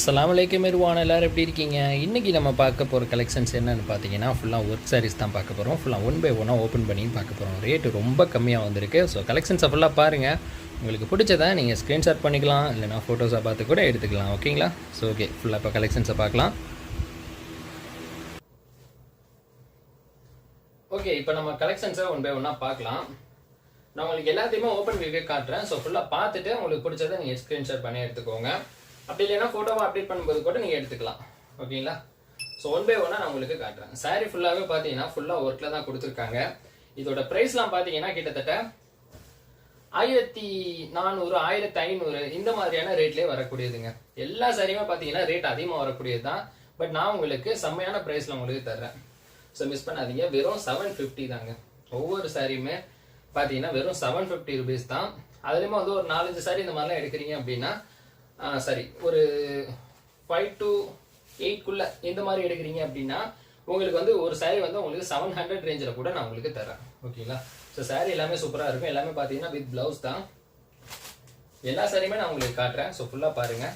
அஸ்லாம் வலைக்கம் மெருவான எல்லோரும் எப்படி இருக்கீங்க? இன்றைக்கி நம்ம பார்க்க போகிற கலெக்ஷன்ஸ் என்னென்னு பார்த்தீங்கன்னா ஃபுல்லாக ஒர்க் சாரீஸ் தான் பார்க்க போகிறோம் ஃபுல்லாக ஒன் பை ஒன்னாக ஓப்பன் பண்ணி பார்க்க போகிறோம் ரேட்டு ரொம்ப கம்மியாக வந்திருக்கு. ஸோ கலெக்ஷன்ஸை ஃபுல்லாக பாருங்கள் உங்களுக்கு பிடிச்சதை நீங்கள் ஸ்க்ரீன்ஷாட் பண்ணிக்கலாம். இல்லைனா ஃபோட்டோஸை பார்த்து கூட எடுத்துக்கலாம். ஓகேங்களா ஸோ ஓகே ஃபுல்லாக இப்போ கலெக்ஷன்ஸை பார்க்கலாம். ஓகே இப்போ நம்ம கலெக்ஷன்ஸை ஒன் பை ஒன்னாக பார்க்கலாம். நான் உங்களுக்கு எல்லாத்தையுமே ஓப்பன் வியூவே காட்டுறேன். ஸோ ஃபுல்லாக பார்த்துட்டு உங்களுக்கு பிடிச்சதை நீங்கள் ஸ்க்ரீன்ஷாட் பண்ணி எடுத்துக்கோங்க. அப்படி இல்லைன்னா ஃபோட்டோவை அப்டேட் பண்ணும்போது கூட நீங்கள் எடுத்துக்கலாம். ஓகேங்களா? ஸோ ஒன் பை ஒன்னாக நான் உங்களுக்கு காட்டுறேன். சாரீ ஃபுல்லாகவே பார்த்தீங்கன்னா ஃபுல்லாக ஒர்க்கில் தான் கொடுத்துருக்காங்க. இதோட ப்ரைஸ்லாம் பார்த்தீங்கன்னா கிட்டத்தட்ட ஆயிரத்தி நானூறு ஆயிரத்தி ஐநூறு இந்த மாதிரியான ரேட்லேயே வரக்கூடியதுங்க. எல்லா சாரியுமே பார்த்தீங்கன்னா ரேட் அதிகமாக வரக்கூடியது தான் பட் நான் உங்களுக்கு செம்மையான ப்ரைஸில் உங்களுக்கு தர்றேன். ஸோ மிஸ் பண்ணாதீங்க. வெறும் செவன் ஃபிஃப்டி தாங்க. ஒவ்வொரு சாரியுமே பார்த்தீங்கன்னா வெறும் செவன் ஃபிஃப்டி ருபீஸ் தான். அதுலேயுமே வந்து ஒரு நாலஞ்சு சாரி இந்த மாதிரிலாம் எடுக்கிறீங்க அப்படின்னா சரி. ஒரு ஃபைவ் டு எயிட்குள்ளே இந்த மாதிரி எடுக்கிறீங்க அப்படின்னா உங்களுக்கு வந்து ஒரு சாரீ வந்து உங்களுக்கு செவன் ஹண்ட்ரட் ரேஞ்சில் கூட நான் உங்களுக்கு தரேன் ஓகேங்களா ஸோ சாரீ எல்லாமே சூப்பராக இருக்கும். எல்லாமே பார்த்தீங்கன்னா வித் ப்ளவுஸ் தான். எல்லா சாரியுமே நான் உங்களுக்கு காட்டுறேன். ஸோ ஃபுல்லாக பாருங்கள்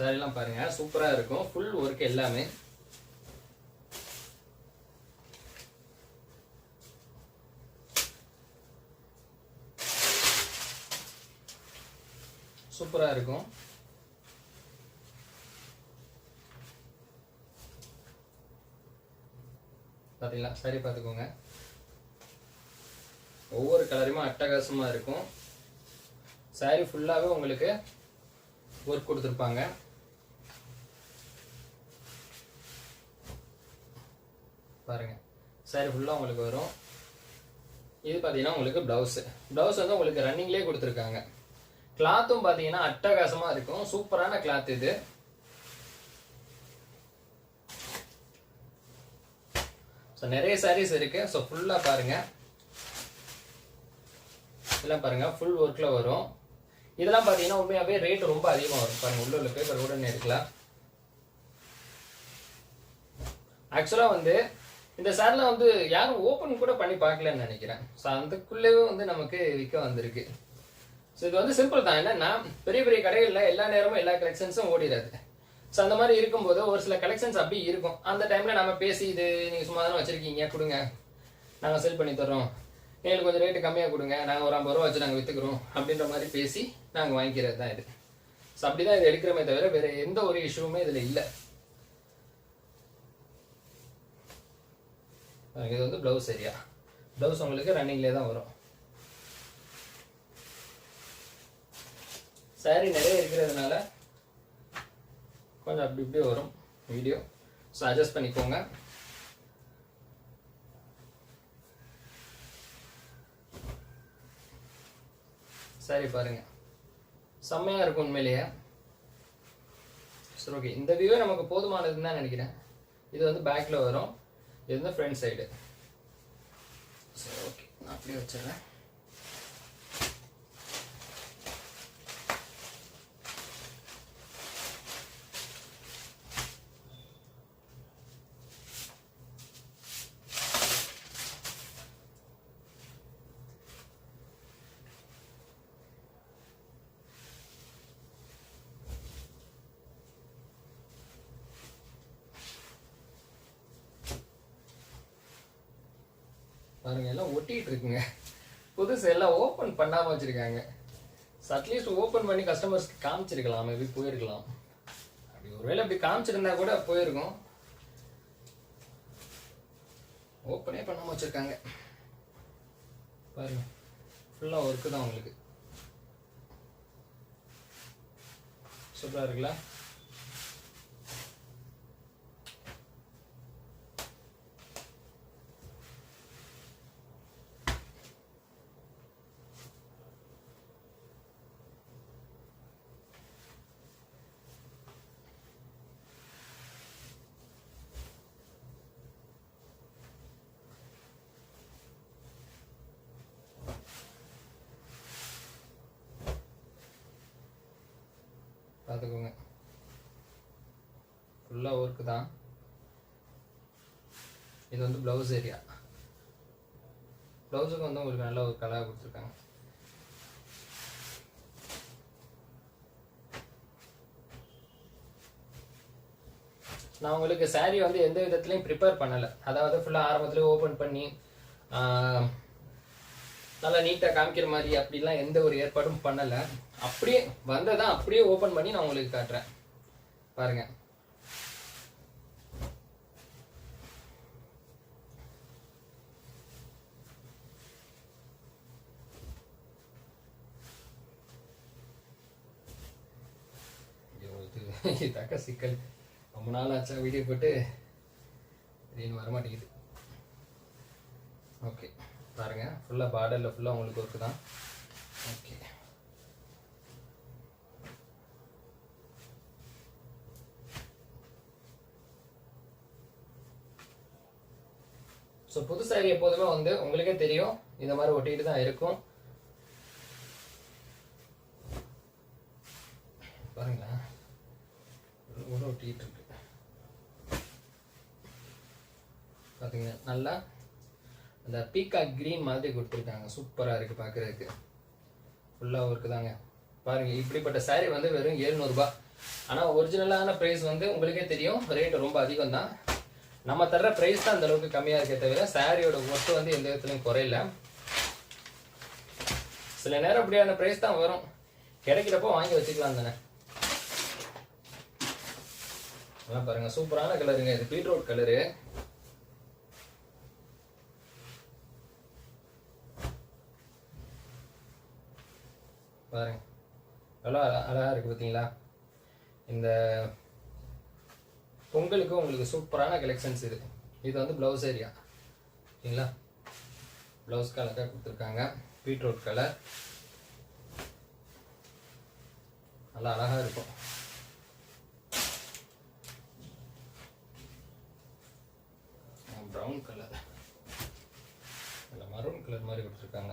சாரிலாம் பாருங்க. சூப்பராக இருக்கும். ஃபுல் ஒர்க் எல்லாமே. சூப்பராக இருக்கும். பார்த்தீங்களா சரி பார்த்துக்கோங்க ஒவ்வொரு கலருமே அட்டகாசமாக இருக்கும். சாரி ஃபுல்லாகவே உங்களுக்கு ஒர்க் கொடுத்துருப்பாங்க. பாருங்க. சாரி ஃபுல்லாக உங்களுக்கு வரும். இது பார்த்தீங்கன்னா உங்களுக்கு ப்ளவுஸு ப்ளவுஸ் வந்து உங்களுக்கு ரன்னிங்லேயே கொடுத்துருக்காங்க. கிளாத்தும் பார்த்தீங்கன்னா அட்டகாசமாக இருக்கும். சூப்பரான கிளாத் இது. ஸோ நிறைய சாரீஸ் இருக்கு. ஸோ ஃபுல்லாக பாருங்க. இதெல்லாம் பாருங்க. ஃபுல் ஒர்க்கில் வரும். இதெல்லாம் பார்த்தீங்கன்னா உண்மையாகவே ரேட் ரொம்ப அதிகமாக வரும். பாருங்க உள்ள உள்ள பேப்பர் கூட எடுக்கலாம். ஆக்சுவலாக வந்து இந்த சேரில் வந்து யாரும் ஓப்பன் கூட பண்ணி பார்க்கலன்னு நினைக்கிறேன். ஸோ அதுக்குள்ளேயே வந்து நமக்கு விற்க வந்திருக்கு. ஸோ இது வந்து சிம்பிள் தான். என்னன்னா பெரிய பெரிய கடைகளில் எல்லா நேரமும் எல்லா கலெக்ஷன்ஸும் ஓடிடாது ஸோ அந்த மாதிரி இருக்கும்போது ஒரு சில கலெக்ஷன்ஸ் அப்படி இருக்கும். அந்த டைமில் நம்ம பேசி இது நீங்கள் சும்மா தானே வச்சுருக்கீங்க கொடுங்க. நாங்கள் செல் பண்ணி தர்றோம். எங்களுக்கு கொஞ்சம் ரேட்டு கம்மியாக கொடுங்க. நாங்கள் ஒரு ஐம்பது ரூபா வச்சு நாங்கள் விற்றுக்குறோம் அப்படின்ற மாதிரி பேசி நாங்கள் வாங்கிக்கிறது தான் இது. ஸோ அப்படி தான் இது எடுக்கிறோமே தவிர வேறு எந்த ஒரு இஷ்யூவுமே இதில் இல்லை. இது வந்து ப்ளவுஸ் ஏரியா ப்ளவுஸ் உங்களுக்கு ரன்னிங்லேயே தான் வரும். சாரீ நிறைய இருக்கிறதுனால கொஞ்சம் அப்படி இப்படி வரும் வீடியோ ஸோ அட்ஜஸ்ட் பண்ணிக்கோங்க. சரி பாருங்க. செம்மையாக இருக்கும் உண்மையிலேயே. சரி ஓகே இந்த வியூவே நமக்கு போதுமானதுன்னு தான் நினைக்கிறேன். இது வந்து பேக்கில் வரும். இது வந்து ஃப்ரண்ட் சைடு சரி ஓகே நான் அப்படியே வச்சிடுறேன் பாருங்க எல்லாம் ஒட்டிட்டு இருக்குங்க. புதுசு எல்லாம் ஓப்பன் பண்ணாம வச்சிருக்காங்க. அட்லீஸ்ட் ஓப்பன் பண்ணி கஸ்டமர்ஸ்க்கு காமிச்சிருக்கலாம் மேபி போயிருக்கலாம். அப்படி ஒருவேளை அப்படி காமிச்சிருந்தா கூட போயிருக்கும். ஓப்பனே பண்ணாம வச்சிருக்காங்க. பாருங்க ஃபுல்லாக ஒர்க்கு தான் உங்களுக்கு. சூப்பராக இருக்குல்ல? பார்த்துக்கோங்க. ஃபுல்லாக ஒர்க்கு தான். இது வந்து ப்ளவுஸ் ஏரியா ப்ளவுஸுக்கு வந்து உங்களுக்கு நல்ல ஒரு கலராக கொடுத்துருக்காங்க. நான் உங்களுக்கு சாரீ வந்து எந்த விதத்துலையும் ப்ரிப்பேர் பண்ணலை. அதாவது ஃபுல்லாக ஆரம்பத்துல ஓப்பன் பண்ணி நல்லா நீட்டாக காமிக்கிற மாதிரி அப்படிலாம் எந்த ஒரு ஏற்பாடும் பண்ணலை. அப்படியே வந்ததான் அப்படியே ஓப்பன் பண்ணி நான் உங்களுக்கு காட்டுறேன். பாருங்க. தக்க இது சிக்கல். ரொம்ப நாள் ஆச்சா வீடியோ போட்டு? திடீர்னு வர மாட்டேங்குது ஓகே பாருங்க ஃபுல்லாக பார்டரில் ஃபுல்லாக உங்களுக்கு ஒர்க்கு தான் ஓகே ஸோ புது சாரி எப்போதுமே வந்து உங்களுக்கே தெரியும். இந்த மாதிரி ஒட்டிக்கிட்டு தான் இருக்கும். பாருங்களேன். கூட ஒட்டிட்டு இருக்கு. பார்த்தீங்கன்னா நல்லா அந்த பீக்கா கிரீன் மாதிரி கொடுத்துருக்காங்க. சூப்பராக இருக்குது பார்க்குறதுக்கு ஃபுல்லாக ஒர்க்கு தாங்க பாருங்கள் இப்படிப்பட்ட சாரீ வந்து வெறும் எழுநூறுபா ஆனால் ஒரிஜினலான ப்ரைஸ் வந்து உங்களுக்கே தெரியும். ரேட் ரொம்ப அதிகம் தான் நம்ம தர்ற பிரைஸ் தான் அந்த அளவுக்கு கம்மியா இருக்கே தவிர சாரியோட ஒர்த்து வந்து எந்த விதத்துலையும் குறையல. சில நேரம் அப்படியான பிரைஸ் தான் வரும். கிடைக்கிறப்போ வாங்கி வச்சுக்கலாம் தானே. அதெல்லாம் பாருங்க சூப்பரான கலருங்க. இது பீட்ரூட் கலரு. பாருங்க. நல்லா அழகாக அழகா இருக்கு பார்த்தீங்களா இந்த பொங்கலுக்கு உங்களுக்கு சூப்பரான கலெக்ஷன்ஸ் இது. இது வந்து ப்ளவுஸ் ஏரியா சரிங்களா? ப்ளவுஸ் அழகாக கொடுத்துருக்காங்க. பீட்ரூட் கலர் நல்லா அழகாக இருக்கும். ப்ரௌன் கலர் இல்லை மரூன் கலர் மாதிரி கொடுத்துருக்காங்க.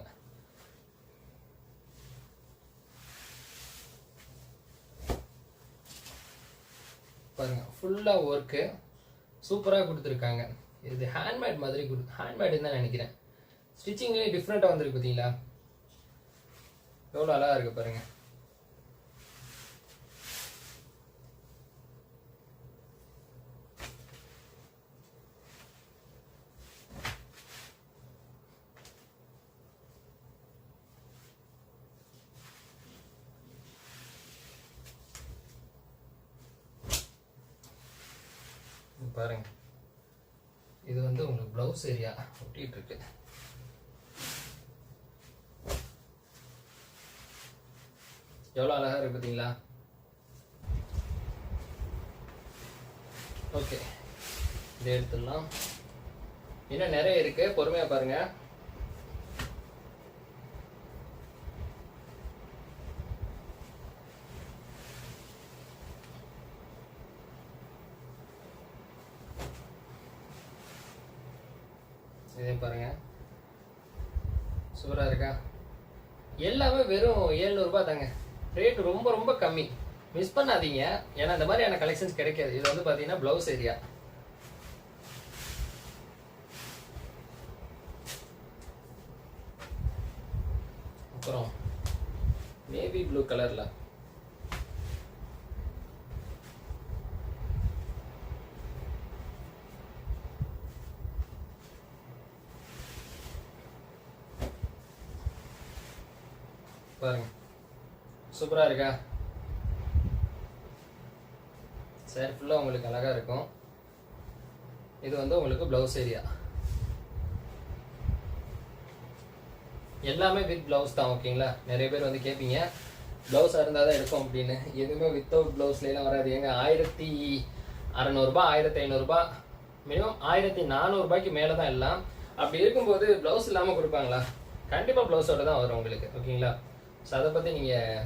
பாருங்கள் ஃபுல்லாக ஒர்க்கு சூப்பராக கொடுத்துருக்காங்க. இது ஹேண்ட்மேட் மாதிரி கொடு ஹேண்ட்மேடுன்னு தான் நினைக்கிறேன். ஸ்டிச்சிங்லேயே டிஃப்ரெண்ட்டாக வந்திருக்கு பார்த்தீங்களா எவ்வளோ அழகாக இருக்குது பாருங்கள் இது பாருங்க. இது வந்து உங்களுக்கு ப்ளவுஸ் ஏரியா ஒட்டிட்டு இருக்கு. எவ்வளோ அழகாக இருக்கு பார்த்தீங்களா? ஓகே இதை எடுத்துடலாம். இன்னும் நிறைய இருக்கு. பொறுமையாக பாருங்கள் இதே பாருங்க சூப்பராக இருக்கா? எல்லாமே வெறும் 700 ரூபாய் தாங்க. ரேட் ரொம்ப ரொம்ப கம்மி. மிஸ் பண்ணாதீங்க. ஏன்னா இந்த மாதிரியான கலெக்ஷன்ஸ் கிடைக்காது. இது வந்து பாத்தீங்கன்னா ப்ளவுஸ் ஏரியா அப்புறம் நேவி ப்ளூ கலர்ல பாருங்க. சூப்பராக இருக்கா? சார் ஃபுல்லாக உங்களுக்கு அழகாக இருக்கும். இது வந்து உங்களுக்கு ப்ளவுஸ் ஏரியா எல்லாமே வித் ப்ளவுஸ் தான் ஓகேங்களா நிறைய பேர் வந்து கேட்பீங்க ப்ளவுஸாக இருந்தால் தான் எடுப்போம் அப்படின்னு. எதுவுமே வித்தவுட் ப்ளவுஸ்லாம் வராது. எங்க ஆயிரத்தி அறநூறுபா ஆயிரத்தி ஐநூறுரூபா மினிமம் ஆயிரத்தி நானூறுபாய்க்கு மேலே தான் எல்லாம். அப்படி இருக்கும்போது ப்ளவுஸ் இல்லாமல் கொடுப்பாங்களா? கண்டிப்பாக ப்ளவுஸோட தான் வரும் உங்களுக்கு ஓகேங்களா ஸோ அதை பற்றி நீங்கள்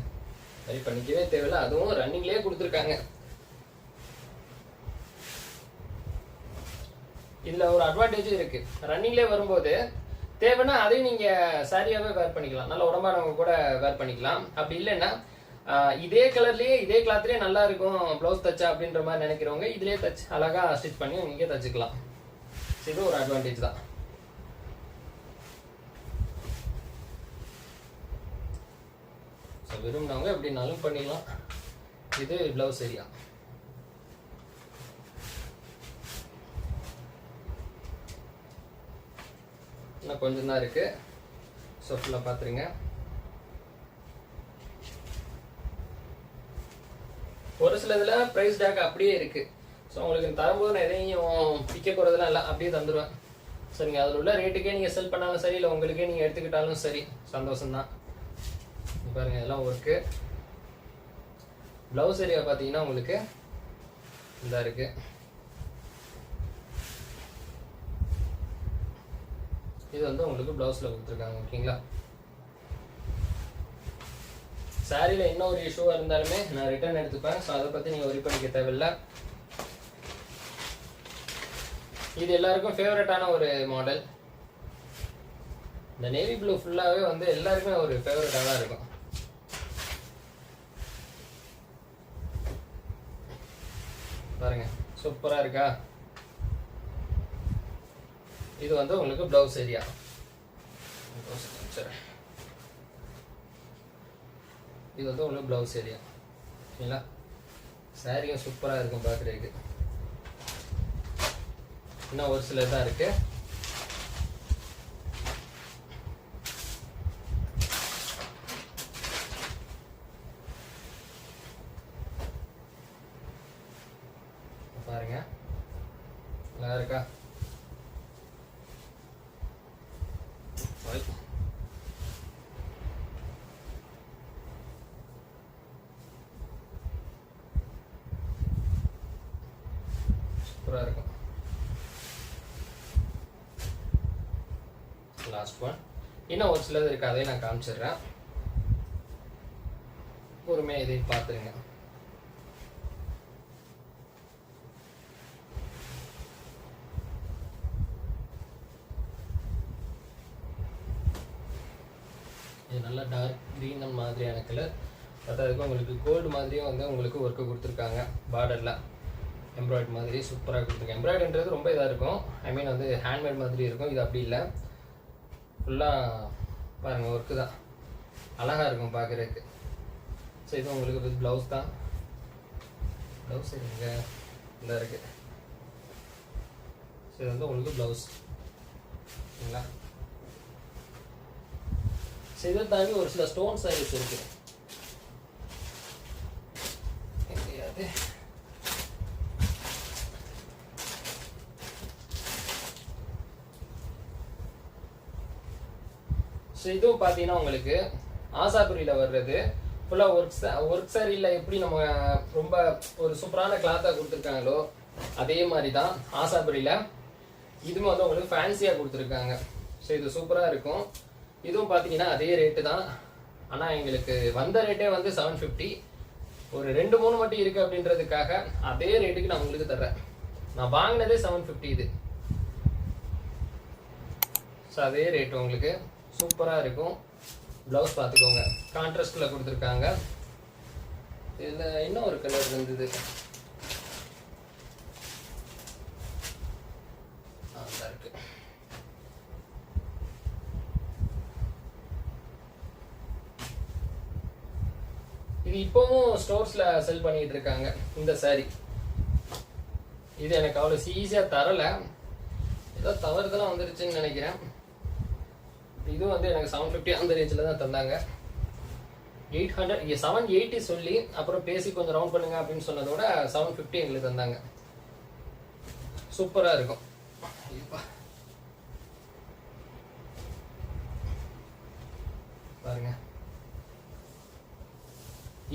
சரி பண்ணிக்கவே தேவையில்ல. அதுவும் ரன்னிங்லேயே கொடுத்துருக்காங்க. இதில் ஒரு அட்வான்டேஜும் இருக்குது ரன்னிங்லேயே வரும்போது தேவைன்னா அதையும் நீங்கள் சாரியாவே வேர் பண்ணிக்கலாம். நல்ல உடம்பானவங்க கூட வேர் பண்ணிக்கலாம். அப்படி இல்லைன்னா இதே கலர்லேயே இதே கிளாத்லேயே நல்லா இருக்கும் ப்ளவுஸ் தச்சா அப்படின்ற மாதிரி நினைக்கிறவங்க இதிலே தச்சு அழகாக ஸ்டிச் பண்ணி நீங்கள் தச்சுக்கலாம். இது ஒரு அட்வான்டேஜ் தான். விரும்பினவங்க எப்படினாலும் பண்ணிடலாம். இது ப்ளவுஸ் சரியா? இன்னும் கொஞ்சம் தான் இருக்கு. ஸோ ஃபுல்லாக பார்த்துருங்க ஒரு சில இதில் ப்ரைஸ் டேக் அப்படியே இருக்குது ஸோ உங்களுக்கு தரும்போது நான் எதையும் பிக்க போகிறதுலாம் இல்லை அப்படியே தந்துடுவேன் சரிங்க அதில் உள்ள ரேட்டுக்கே நீங்கள் செல் பண்ணாலும் சரி இல்லை உங்களுக்கே நீங்கள் எடுத்துக்கிட்டாலும் சரி சந்தோஷம்தான். பாருங்க இதெல்லாம் ஒர்க்கு ப்ளவுஸ் ஏரியா பார்த்தீங்கன்னா உங்களுக்கு இதாக இருக்கு. இது வந்து உங்களுக்கு ப்ளவுஸில் கொடுத்துருக்காங்க ஓகேங்களா சாரியில் என்ன ஒரு இஷ்யூவாக இருந்தாலுமே நான் ரிட்டர்ன் எடுத்துப்பேன். ஸோ அதை பற்றி நீங்கள் ஒரி பண்ணிக்க தேவையில்ல. இது எல்லாருக்கும் ஃபேவரட்டான ஒரு மாடல் இந்த நேவி ப்ளூ ஃபுல்லாகவே வந்து எல்லாருக்குமே ஒரு ஃபேவரட்டாக தான் இருக்கும். பாருங்க. சூப்பராக இருக்கா? இது வந்து உங்களுக்கு ப்ளவுஸ் ஏரியா இது வந்து உங்களுக்கு ப்ளவுஸ் ஏரியா ஓகேங்களா சாரியும் சூப்பராக இருக்கும் பார்க்குறதுக்கு இன்னும் ஒரு சில தான் இருக்குது பாருங்க நல்லா இருக்கா Right. சூப்பராக இருக்கும். லாஸ்ட் ஒன் இன்னும் ஒரு சிலது இருக்கு அதையும் நான் காமிச்சிடுறேன். பொறுமையாக இதையும் பார்த்துருங்க. இது நல்லா டார்க் க்ரீன் மாதிரியான கலர் பத்தாவதுக்கு உங்களுக்கு கோல்டு மாதிரியும் வந்து உங்களுக்கு ஒர்க்கு கொடுத்துருக்காங்க பார்டரில் எம்ப்ராய்டு மாதிரி சூப்பராக கொடுத்துருக்காங்க எம்ப்ராய்டுன்றது ரொம்ப இதாக இருக்கும். ஐ மீன் வந்து ஹேண்ட்மேட் மாதிரி இருக்கும். இது அப்படி இல்லை. ஃபுல்லாக பாருங்கள் ஒர்க்கு தான். அழகாக இருக்கும் பார்க்குறதுக்கு ஸோ இது உங்களுக்கு ப்ளவுஸ் தான். ப்ளவுஸ் இங்கே இந்த இருக்குது ஸோ இது வந்து உங்களுக்கு ப்ளவுஸ் சரிங்களா? ஸோ இதை தாண்டி ஒரு சில ஸ்டோன் சாரீஸ் இருக்குது எங்கேயாவது ஸோ இதுவும் பார்த்தீங்கன்னா உங்களுக்கு ஆசாபுரியில் வர்றது. ஃபுல்லாக ஒர்க் ஒர்க் சாரியில் எப்படி நம்ம ரொம்ப ஒரு சூப்பரான கிளாத்தாக கொடுத்துருக்காங்களோ அதே மாதிரி தான் ஆசாபுரியில். இதுவும் வந்து உங்களுக்கு ஃபேன்சியாக கொடுத்துருக்காங்க. ஸோ இது சூப்பராக இருக்கும். இதுவும் பார்த்தீங்கன்னா அதே ரேட்டு தான். ஆனால் எங்களுக்கு வந்த ரேட்டே வந்து செவன் ஃபிஃப்டி ஒரு ரெண்டு மூணு மட்டும் இருக்குது அப்படின்றதுக்காக அதே ரேட்டுக்கு நான் உங்களுக்கு தர்றேன். நான் வாங்கினதே செவன் ஃபிஃப்டி இது. ஸோ அதே ரேட்டு உங்களுக்கு. சூப்பராக இருக்கும். ப்ளவுஸ் பார்த்துக்கோங்க கான்ட்ராஸ்டில் கொடுத்துருக்காங்க. இதில் இன்னும் ஒரு கலர் இருந்தது. இது இப்போவும் ஸ்டோர்ஸ்ல செல் பண்ணிட்டு இருக்காங்க இந்த saree. இது எனக்கு அவ்வளோ ஈஸியாக தரல. ஏதோ தவறுதெல்லாம் வந்துருச்சுன்னு நினைக்கிறேன். இது வந்து எனக்கு செவன் ஃபிஃப்டி அந்த ரேஞ்சில் தான் தந்தாங்க. எயிட் ஹண்ட்ரட் இங்கே செவன் எயிட்டி சொல்லி அப்புறம் பேசி கொஞ்சம் ரவுண்ட் பண்ணுங்க அப்படின்னு சொன்னதோட செவன் ஃபிஃப்டி எங்களுக்கு தந்தாங்க. சூப்பராக இருக்கும். பாருங்க.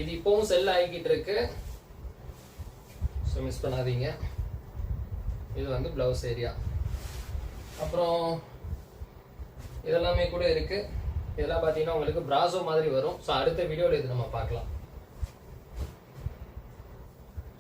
இது இப்பவும் செல் ஆகிக்கிட்டு இருக்கு. ஸோ மிஸ் பண்ணாதீங்க. இது வந்து ப்ளவுஸ் ஏரியா அப்புறம் இதெல்லாமே கூட இருக்குது இதெல்லாம் பார்த்தீங்கன்னா உங்களுக்கு பிராசோ மாதிரி வரும். ஸோ அடுத்த வீடியோவில் இது நம்ம பார்க்கலாம்.